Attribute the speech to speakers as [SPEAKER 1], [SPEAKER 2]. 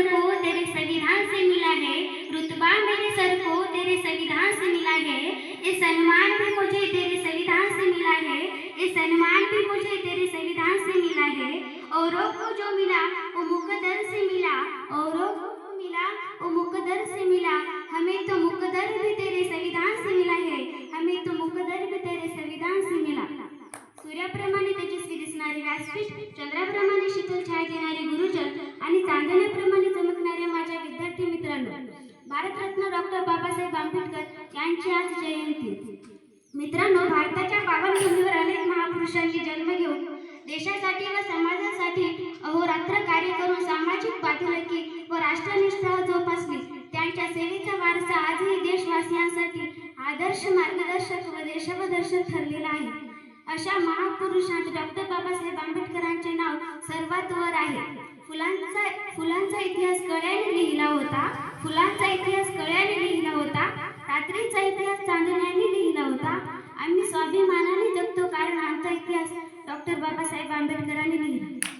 [SPEAKER 1] Sir को तेरे संविधान से मिला है। रुतबा मेरे सर को तेरे संविधान से मिला है। ये सम्मान भी मुझे तेरे संविधान से मिला है। ये सम्मान भी मुझे तेरे संविधान से मिला है। औरों को जो मिला, वो मुकदर से मिला। औरों को मिला, वो मुकदर से मिला। हमें तो मुकदर भी तेरे संविधान से मिला है। हमें तो मुकदर भी तेरे संविधान से मिला। सूर्याप्रमाणे तेजस्वी दिसणारे व्यासपीठ चंद्राप्रमाणे शीतल छाया देणारे गुरुजन भारतरत्न डॉक्टर बाबासाहेब आंबेडकर यांची आज जयंती. मित्रांनो भारताच्या पावनभूमीवर अनेक महापुरुषांनी जन्म घेऊन देशासाठी व समाजासाठी अहोरात्र कार्य करून सामाजिक बांधिलकी व राष्ट्रनिष्ठा जोपासली. त्यांच्या सेवेचा वारसा आजही देशवासियांसाठी आदर्श मार्गदर्शक व देशवदर्शक ठरलेला आहे. अशा महापुरुषांत डॉक्टर बाबासाहेब आंबेडकरांचे नाव सर्वात वर आहे. फुलांचा फुलांचा इतिहास कळ्याने लिहिला होता. फुलांचा इतिहास कळ्याने लिहिला होता रात्रीचा इतिहास चांदण्याने लिहिला होता. आम्ही स्वाभिमानाने जगतो कारण आमचा इतिहास डॉक्टर बाबासाहेब आंबेडकरांनी लिहिला.